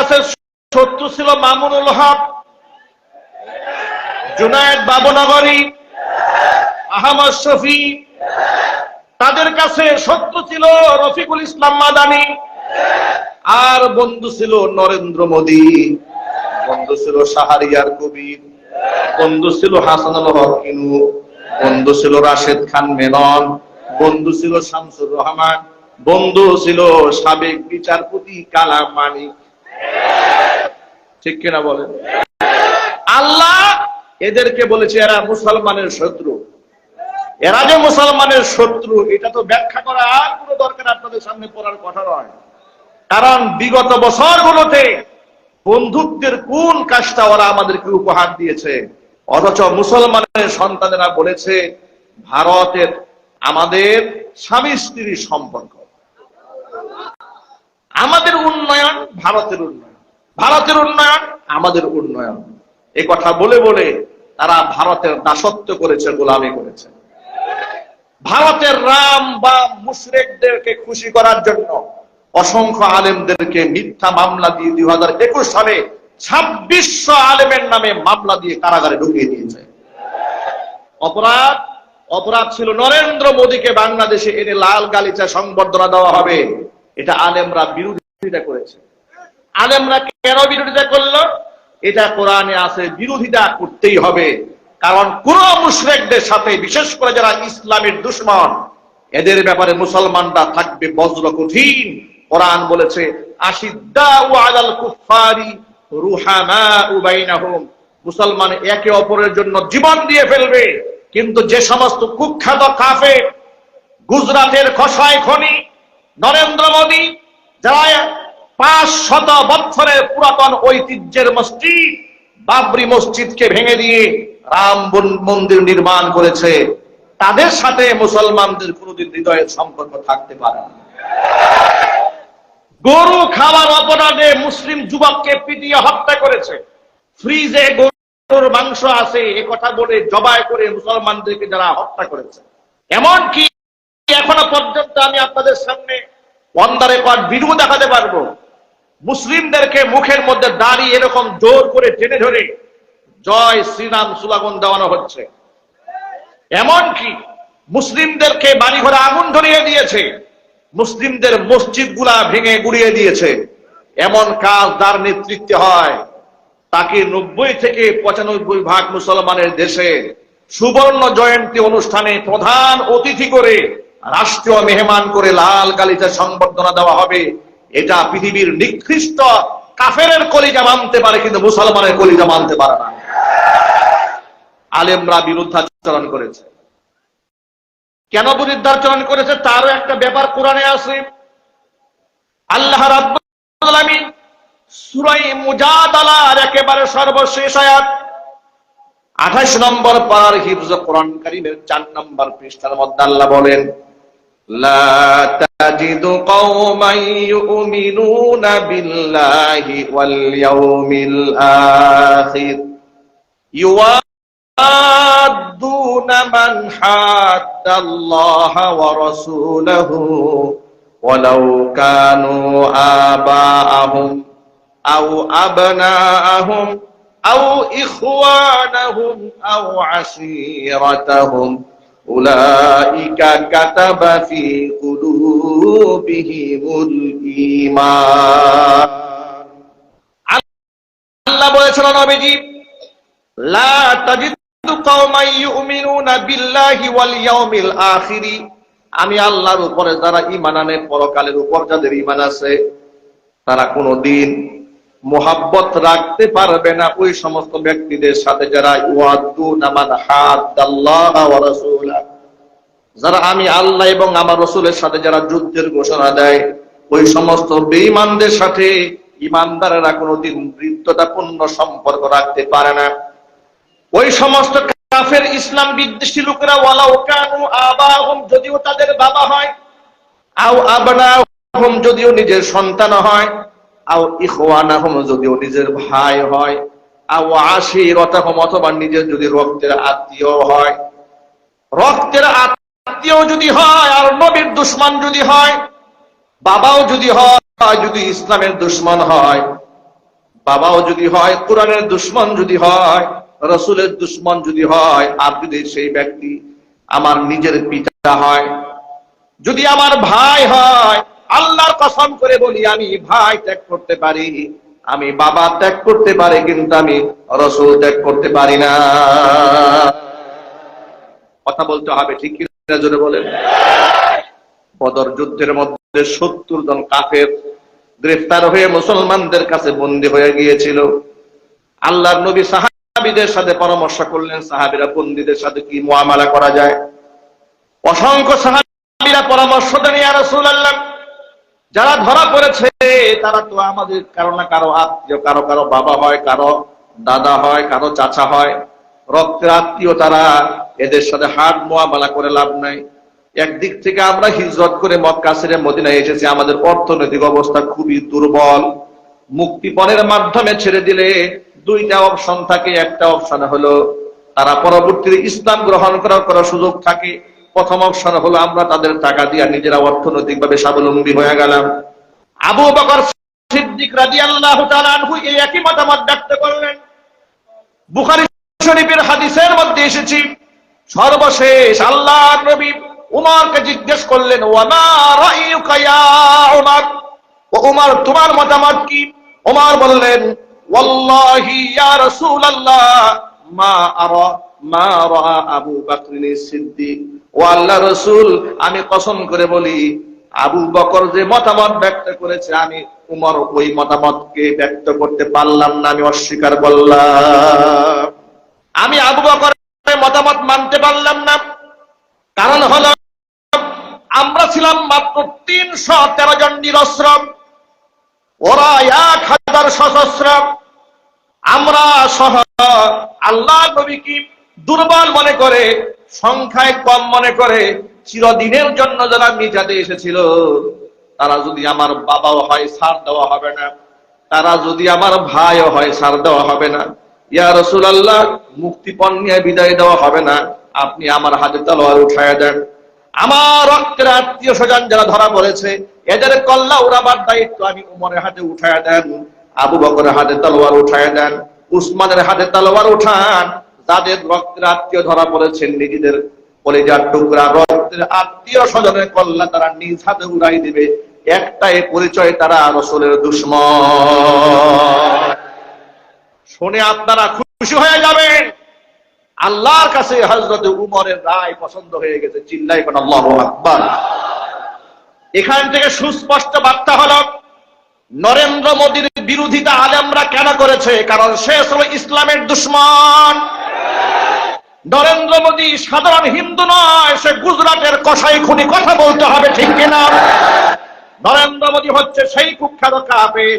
কাছে শত্রু ছিল মামুনুল হক, জুনায়েদ বাবুনগরী, আহমদ শফি। তাদের কাছে শত্রু ছিল রফিকুল ইসলাম মাদানি আর বন্ধু ছিল নরেন্দ্র মোদী। বন্ধু ছিল শাহরিয়ার কবির। বন্ধু ছিল হাসানুল হক বন্ধু ছিল রাশেদ খান মেনন। বন্ধু ছিল শামসুর রহমান। বন্ধু ছিল সাবেক বিচারপতি কালাম মানিক। ঠিক কিনা বলেন? আল্লাহ এদেরকে বলেছে, এরা মুসলমানের শত্রু। এরা যে মুসলমানের শত্রু, এটা তো ব্যাখ্যা করা আর কোনো দরকার আপনাদের সামনে পড়ার কথা নয়। কারণ বিগত বছরগুলোতে বন্ধুত্বের কোন কাজটা ওরা আমাদেরকে উপহার দিয়েছে? অথচ মুসলমানের সন্তানেরা বলেছে, ভারতের আমাদের স্বামী স্ত্রীর সম্পর্ক। আমাদের উন্নয়ন ভারতের উন্নয়ন। ভারতের উন্নয়ন? আমাদের উন্নয়ন। এ কথা বলে বলে তারা ভারতের দাসত্ব করেছে, গোলামি করেছে। ভারতের রাম বা মুশরেকদেরকে খুশি করার জন্য অসংখ্য আলেমদেরকে মিথ্যা মামলা দিয়ে দুই হাজার একুশ সালে ছাব্বিশশো আলেমের নামে মামলা দিয়ে কারাগারে ঢুকিয়ে দিয়েছে। অপরাধ? অপরাধ ছিল নরেন্দ্র মোদীকে বাংলাদেশে এনে লাল গালিচা সংবর্ধনা দেওয়া হবে। এটা আলেমরা বিরোধিতা করেছে। আলেমরা কেন বিরোধিতা করল? এটা কোরআনে আছে, বিরোধিতা করতেই হবে। কারণ কোন মুশরেকদের সাথে, বিশেষ করে যারা ইসলামের দুশ্মন, এদের ব্যাপারে মুসলমানরা থাকবে বজ্র কঠিন। কোরআন বলেছে মুসলমান একে অপরের জন্য জীবন দিয়ে ফেলবে। কিন্তু যে সমস্ত কুখ্যাত কাফে গুজরাটের খসায় খনি, নরেন্দ্র মোদী, যারা পাঁচ শত বছরের পুরাতন ঐতিহ্যের মসজিদ বাবরি মসজিদকে ভেঙে দিয়ে রাম মন্দির নির্মাণ করেছে। তাদের সাথে মুসলমানদের কোনোদিন হৃদয়ের সম্পর্ক থাকতে পারে গরু খাওয়ার অপরাধে মুসলিম যুবককে পিটিয়ে হত্যা করেছে। ফ্রিজে গরুর মাংস আছে, এ কথা বলে জবাই করে মুসলমানদেরকে যারা হত্যা করেছে। এমন কি এখনও পর্যন্ত আমি আপনাদের সামনে অন্ধারে রেকর্ড ভিডিও দেখাতে পারব। মুসলিমদেরকে মুখের মধ্যে দাঁড়িয়ে এরকম জোর করে টেনে ধরে জয় শ্রীরাম সুলাগন দেওয়ানো হচ্ছে। এমন কি মুসলিমদেরকে বাড়ি ঘরে আগুন ধরিয়ে দিয়েছে, মুসলিমদের মসজিদগুলা ভেঙে গুড়িয়ে দিয়েছে। এমন কাজ তার নেতৃত্বে হয়, তাকে নব্বই থেকে পঁচানব্বই ভাগ মুসলমানের দেশে সুবর্ণ জয়ন্তী অনুষ্ঠানে প্রধান অতিথি করে রাষ্ট্রীয় মেহমান করে লাল গালিতে সংবর্ধনা দেওয়া হবে। এটা পৃথিবীর নিকৃষ্ট কাফেরের কলিজা মানতে পারে, কিন্তু মুসলমানের কলিজা মানতে পারে না। আলেমরা বিরুদ্ধাচরণ করেছে। কেন বিরুদ্ধাচরণ করেছে? তারও একটা ব্যাপার কোরআনে আছে। আল্লাহ একেবারে সর্বশেষ আয়াত 28 নম্বর পার হিফজ কোরআন কারীমের 4 নম্বর পৃষ্ঠার মধ্যে আল্লাহ বলেন تجد قوما يؤمنون بالله واليوم الآخر. يوادون من حاد الله ورسوله ولو كانوا آباءهم أو أبناءهم أو إخوانهم أو عشيرتهم. উলাইকা কাতাবা ফি কুলুবিহিমুল ঈমান। আল্লাহ বলেছেন নবীজি, লা তাজিদু কওমান ইউমিনুনা বিল্লাহি ওয়াল ইয়াউমিল আমি আল্লাহর উপরে যারা ইমান আনে, পরকালের উপর যাদের ইমান আছে, তারা কোনোদিন মোহাব্বত রাখতে পারবে না। ওই সমস্ত ব্যক্তিদের সাথে যারা ওয়াদু নামান হাত আল্লাহ রাসূলা যারা আমি আল্লাহ এবং আমার রসুলের সাথে যারা যুদ্ধের ঘোষণা দেয়, ওই সমস্ত বেঈমানদের সাথে ইমানদারেরা কোনোদিন বৃত্ততাপূর্ণ সম্পর্ক রাখতে পারে না। ওই সমস্ত কাফের ইসলাম বিদ্বেষী লোকেরা, ওয়ালাউ কানু আবাহুম যদিও তাদের বাবা হয়, আও আবনাহুম যদিও নিজের সন্তান হয়, আও ইখওয়ানাহুম যদিও নিজের ভাই হয়, আও আশিরাতাহুম অথবা নিজের যদি রক্তের আত্মীয় হয়। রক্তের আত্মীয় যদি হয়, আর নবীর দুশ্মন যদি হয়, বাবাও যদি হয়, যদি ইসলামের দুশ্মন হয়, বাবাও যদি হয়, কোরআনের দুশ্মন যদি হয়, রসুলের দুশ্মন যদি হয়, আর যদি সেই ব্যক্তি আমার নিজের পিতা হয়, যদি আমার ভাই হয়, আল্লাহর কসম করে বলি, আমি ভাই ত্যাগ করতে পারি, আমি বাবা ত্যাগ করতে পারি, কিন্তু আমি রসুল ত্যাগ করতে পারি না। কথা বলতে হবে, ঠিক জোরে বলেন। বদর যুদ্ধের মধ্যে সত্তর জন কাফের গ্রেফতার হয়ে মুসলমানদের কাছে বন্দী হয়ে গিয়েছিল। আল্লাহর নবী সাহাবিদের সাথে পরামর্শ করলেন, সাহাবিরা বন্দীদের সাথে কি মোয়ামালা করা যায়? অসংখ্য সাহাবিরা পরামর্শ দেন রাসূলুল্লাহ, যারা ধরা পড়েছে, তারা তো আমাদের কারও না কারও আত্মীয়, কারও কারও বাবা হয়, কারও দাদা হয়, কারও চাচা হয়। রক্তের আত্মীয় তারা এদের সাথে হাট মোয়ামালা করে লাভ নাই। একদিক থেকে আমরা হিজরত করে মক্কা ছেড়ে মদিনায় এসেছি। আমাদের অর্থনৈতিক অবস্থা খুবই দুর্বল। মুক্তিপণের মাধ্যমে ছেড়ে দিলে দুইটা অপশন থাকে। একটা অপশন হলো তারা পরবর্তীতে ইসলাম গ্রহণ করার করার সুযোগ থাকে। প্রথম অপশন হলো আমরা তাদের টাকা দিয়ে নিজেরা অর্থনৈতিকভাবে স্বাবলম্বী হয়ে গেলাম। আবু বকর সিদ্দিক রাদিয়াল্লাহু তাআলা আনহু এই একই মতামত ব্যক্ত করলেন। বুখারী শরীফের হাদিসের মধ্যে এসেছি সর্বশেষ আল্লাহ নবী উমরকে জিজ্ঞেস করলেন উমর? ও উমর, তোমার মতামত কি? উমর বললেন, ওয়াল্লাহি ইয়া রাসূলুল্লাহ, মা আরা, মা রা আবু বকর সিদ্দিক। ও আল্লাহ রাসূল, আমি কসম করে বলি, আবু বকর যে মতামত ব্যক্ত করেছে, আমি উমর ওই মতামতকে ব্যক্ত করতে পারলাম না, আমি অস্বীকার করলাম। আমি আবু বকরের মতামত মানতে পারলাম না। কারণ হলো, আমরা ছিলাম মাত্র তিনশো তেরো জন নিরস্ত্র ওরা এক হাজার সশস্ত্র আমরা সহ আল্লাহ নবী কি দুর্বল মনে করে, সংখ্যায় কম মনে করে চিরদিনের জন্য যারা মিজাতে এসেছিল, তারা যদি আমার বাবাও হয়, সার দেওয়া হবে না। তারা যদি আমার ভাইও হয়, সার দেওয়া হবে না। ইয়া রসুল আল্লাহ মুক্তিপণ নিয়ে বিদায় দেওয়া হবে না। আপনি আমার হাতে তলোয়ার উঠায় দেন। আমার রক্তের আত্মীয় স্বজন যারা ধরা পড়েছে, এদের কল্লা উড়াবার দায়িত্ব আমি উমরের হাতে উঠায় দেন। আবু বকরের হাতে তলোয়ার উঠায় দেন। উসমানের হাতে তলোয়ার উঠান। যাদের রক্তের আত্মীয় ধরা পড়েছেন নিজেদের কলেজার টুকরা রক্তের আত্মীয় স্বজনের কল্লা তারা নিজ হাতে উড়াই দিবে। একটাই পরিচয়, তারা রসুলের দুশ্মন। শুনে আপনারা খুশি হয়ে যাবেন। আল্লাহর কাছে হজরত উমরের রায় পছন্দ হয়ে গেছে, চিল্লাই কোন আল্লাহ আকবার। এখান থেকে সুস্পষ্ট বার্তা হলো, নরেন্দ্র মোদীর বিরোধিতা আলেমরা কেন করেছে? কারণ সে হলো ইসলামের দুশ্মন। নরেন্দ্র মোদী সাধারণ হিন্দু নয়, সে গুজরাটের কষাই খুনি কথা বলতে হবে, ঠিক কিনা? নরেন্দ্র মোদী হচ্ছে সেই কুখ্যাত কাপের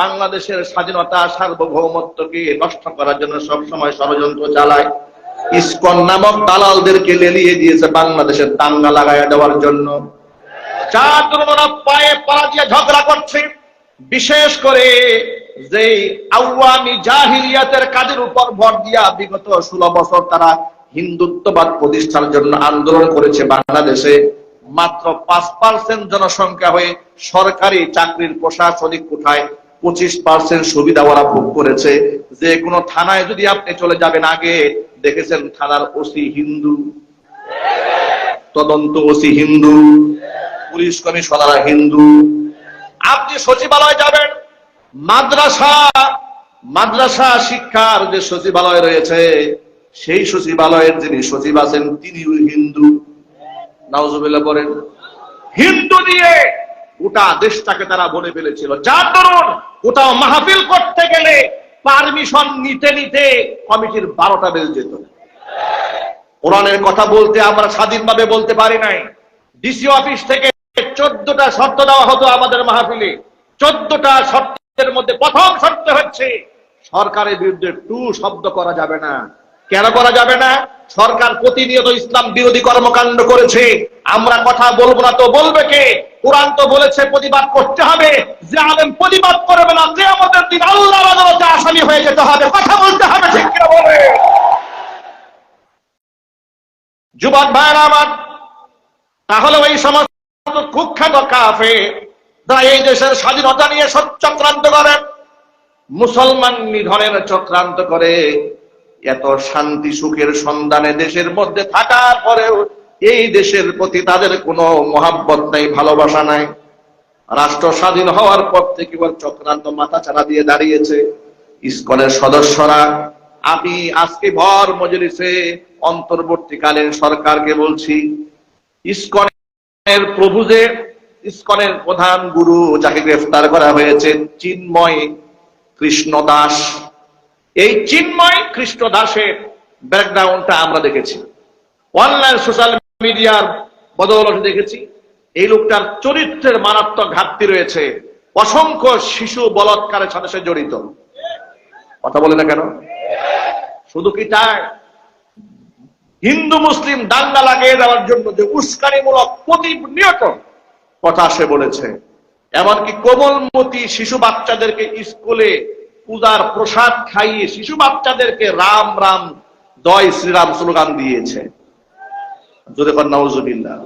বাংলাদেশের স্বাধীনতা সার্বভৌমত্বকে নষ্ট করার জন্য সব সময় ষড়যন্ত্র চালায়। ইসকন নামক দালালদেরকে লেলিয়ে দিয়েছে বাংলাদেশের দাঙ্গা লাগাইয়া দেওয়ার জন্য। বিশেষ করে যে আওয়ামী জাহিলিয়াতের কাজের উপর ভর দিয়া বিগত ষোলো বছর তারা হিন্দুত্ববাদ প্রতিষ্ঠার জন্য আন্দোলন করেছে বাংলাদেশে। মাত্র পাঁচ পার্সেন্ট জনসংখ্যা হয়ে সরকারি চাকরির প্রশাসনিক কোঠায় পঁচিশ পার্সেন্ট সুবিধা ওরা ভোগ করেছে। যে কোনো থানায় যদি আপনি চলে যাবেন আগে দেখেছেন থানার ওসি হিন্দু, তদন্ত ওসি হিন্দু, পুলিশ কমিশনার হিন্দু। আপনি সচিবালয় যাবেন, মাদ্রাসা মাদ্রাসা শিক্ষার যে সচিবালয় রয়েছে, সেই সচিবালয়ের যিনি সচিব আছেন, তিনিও হিন্দু। নাউজুবিল্লাহ করেন হিন্দু দিয়ে গোটা দেশটাকে তারা বলে ফেলেছিল। যার দরুন ওটা মাহফিল করতে গেলে পারমিশন নিতে নিতে কমিটির বারোটা বেল যেত। কোরআনের কথা বলতে আমরা স্বাধীনভাবে বলতে পারি নাই। ডিসি অফিস থেকে চোদ্দটা শর্ত দেওয়া হতো আমাদের মাহফিলে। চোদ্দটা শর্তের মধ্যে প্রথম শর্ত হচ্ছে, সরকারের বিরুদ্ধে টু শব্দ করা যাবে না। কেন করা যাবে না? সরকার প্রতিনিয়ত ইসলাম বিরোধী কর্মকাণ্ড করেছে। আমরা কথা বলব না তো বলবে কে? কোরআন তো বলেছে প্রতিবাদ করতে হবে। যে আলেম প্রতিবাদ করবে না যে আমাদের দিন আল্লাহ আদালতে আসামি হয়ে যেতে হবে। কথা বলতে হবে ঠিক কিনা বলে? যুবক ভাইয়ের আমার, তাহলে ওই সমস্ত কুখ্যাত কাফে যারা এই দেশের স্বাধীনতা নিয়ে চক্রান্ত করেন মুসলমান নিধনের চক্রান্ত করে, এত শান্তি সুখের সন্ধানে দেশের মধ্যে থাকার পরেও এই দেশের প্রতি তাদের কোনো মহাব্বত নাই, ভালোবাসা নাই। রাষ্ট্র স্বাধীন হওয়ার পর থেকে চক্রান্ত মাথা চারা দিয়ে দাঁড়িয়েছে। ইস্কনের সদস্যরা, আমি আজকে ভর মজলিসে অন্তর্বর্তীকালীন সরকারকে বলছি, ইস্কনের প্রভু যে ইস্কনের প্রধান গুরু যাকে গ্রেফতার করা হয়েছে, চিন্ময় কৃষ্ণ দাস। এই চিন্ময় কৃষ্ণ দাসের ব্যাকগ্রাউন্ডটা আমরা দেখেছি। অনলাইন সোশ্যাল মিডিয়ার বদৌলতে দেখেছি, এই লোকটার চরিত্রের মারাত্মক ঘাটতি রয়েছে। অসংখ্য শিশু বলৎকারের সাথে সে জড়িত। কথা বলে না কেন? শুধু কি তাই? হিন্দু, মুসলিম দাঙ্গা লাগিয়ে দেওয়ার জন্য যে উস্কানিমূলক প্রতিনিয়ত কথা সে বলেছে। এমনকি কোমলমতি শিশু বাচ্চাদেরকে স্কুলে পূজার প্রসাদ খাইয়ে শিশু বাচ্চাদেরকে রাম রাম দয় শ্রীরাম স্লোগান দিয়েছে। যদি নওজুবিল্লাহ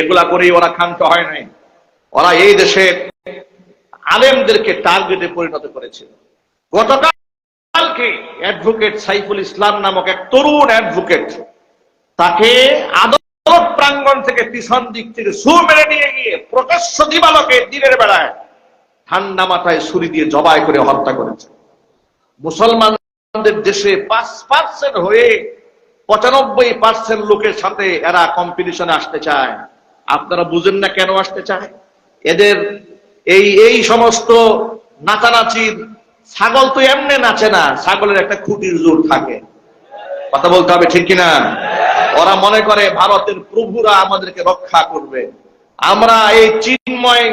এগুলা করেই ওরা ক্ষান্ত হয় নাই। ওরা এই দেশের আলেমদেরকে টার্গেটে পরিণত করেছিল গতকালকে অ্যাডভোকেট সাইফুল ইসলাম নামক এক তরুণ অ্যাডভোকেট তাকে আদালত প্রাঙ্গণ থেকে পিছন দিক থেকে সু মেরে নিয়ে গিয়ে প্রকাশ্য দিবালকে দিনের বেলায় ঠান্ডা মাথায় ছুরি দিয়ে জবাই করে হত্যা করেছে। মুসলমানদের দেশে পাঁচ পার্সেন্ট হয়ে পঁচানব্বই পার্সেন্ট লোকের সাথে এরা কম্পিটিশনে আসতে চায়। আপনারা বুঝেন না কেন আসতে চায়? এদের এই এই সমস্ত নাচানাচির ছাগল তো এমনি নাচে না, ছাগলের একটা খুঁটির জোর থাকে। কথা বলতে হবে ঠিক কিনা? ওরা মনে করে ভারতের প্রভুরা আমাদেরকে রক্ষা করবে। আমরা এই চিন্ময়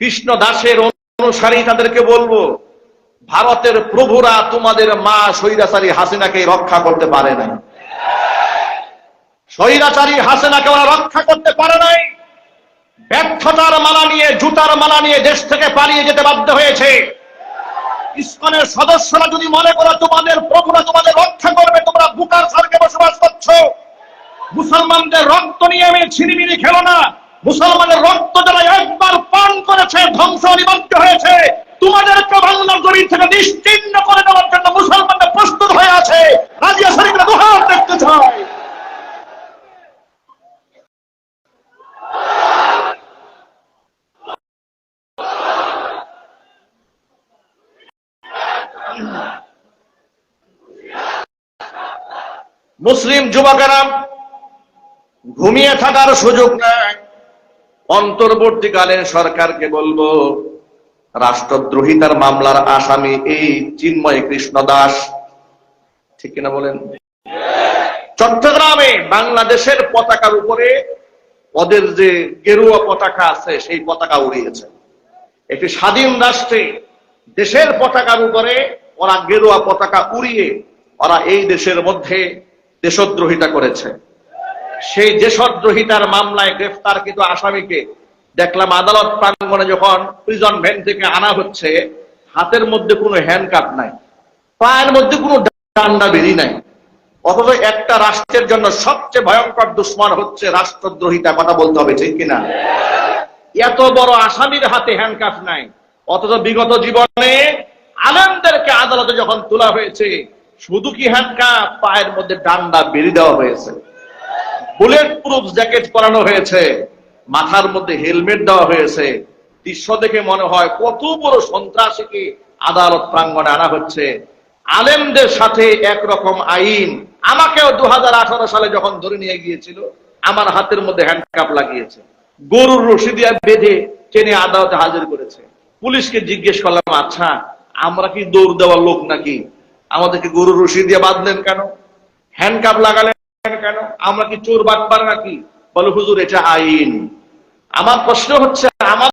কৃষ্ণ দাসের অনুসারী তাদেরকে বলব, ভারতের প্রভুরা তোমাদের মা সৈরাচারী হাসিনাকে রক্ষা করতে পারে নাই স্বৈরাচারী হাসিনাকে ওরা রক্ষা করতে পারে নাই। ব্যর্থতার মালা নিয়ে, জুতার মালা নিয়ে দেশ থেকে পালিয়ে যেতে বাধ্য হয়েছে। ইসকনের সদস্যরা যদি মনে করো তোমাদের প্রভুরা তোমাদের রক্ষা করবে, তোমরা বুকার স্বর্গে বসবাস করছ। মুসলমানদের রক্ত নিয়ে আমি ছিনিমিনি খেলো না। মুসলমানের রক্ত যারা একবার পান করেছে, ধ্বংস নিবদ্ধ হয়েছে। তোমাদেরকে বাংলার জমিন থেকে নিশ্চিন্ন করে দেওয়ার জন্য মুসলমানরা প্রস্তুত হয়ে আছে। রাজিয়া শরীফরা দুহাত দেখতে চায় মুসলিম যুবকেরা ঘুমিয়ে থাকার সুযোগ নাই অন্তর্বর্তীকালীন সরকারকে বলব, রাষ্ট্রদ্রোহিতার মামলার আসামি এই চিন্ময় কৃষ্ণ দাস। ঠিক কিনা বলেন? চট্টগ্রামে বাংলাদেশের পতাকার উপরে ওদের যে গেরুয়া পতাকা আছে, সেই পতাকা উড়িয়েছে। একটি স্বাধীন রাষ্ট্রে দেশের পতাকার উপরে ওরা গেরুয়া পতাকা উড়িয়ে ওরা এই দেশের মধ্যে দেশদ্রোহিতা করেছে। সেই দেশদ্রোহিতার মামলায় গ্রেফতার কিন্তু আসামিকে দেখলাম আদালত প্রাঙ্গণে যখন প্রিজন ভ্যান থেকে আনা হচ্ছে, হাতের মধ্যে কোনো হ্যান্ডকাপ নাই, পায়ের মধ্যে কোনো ডান্ডা বেরি নাই। অথচ একটা রাষ্ট্রের জন্য সবচেয়ে ভয়ঙ্কর দুশ্মন হচ্ছে রাষ্ট্রদ্রোহিতা, কথা বলতে হবে, ঠিক কিনা? এত বড় আসামির হাতে হ্যান্ডকাফ নাই। অথচ বিগত জীবনে আলেমদেরকে আদালতে যখন তোলা হয়েছে শুধু কি হ্যান্ডকাফ পায়ের মধ্যে ডান্ডা বেরিয়ে দেওয়া হয়েছে। বুলেট প্রুফ জ্যাকেট পরানো হয়েছে। মাথার মধ্যে হেলমেট দেওয়া হয়েছে। দৃশ্য দেখে মনে হয় কত বড় সন্ত্রাসীকে আদালত প্রাঙ্গণে আনা হচ্ছে। আলেমদের সাথে একরকম আইন। আমাকেও দু হাজার আঠারো সালে যখন ধরে নিয়ে গিয়েছিল, আমার হাতের মধ্যে হ্যান্ডকাপ লাগিয়েছে। গরুর রশি দিয়া বেঁধে টেনে আদালতে হাজির করেছে। পুলিশকে জিজ্ঞেস করলাম আচ্ছা আমরা কি দৌড় দেওয়ার লোক নাকি? আমাদেরকে গরু রশি দিয়ে বাঁধলেন কেন? হ্যান্ডকাপ লাগালেন কেন? আমরা কি চোর বাঁধবার নাকি? বলো, হুজুর, এটা আইন। আমার প্রশ্ন হচ্ছে আমার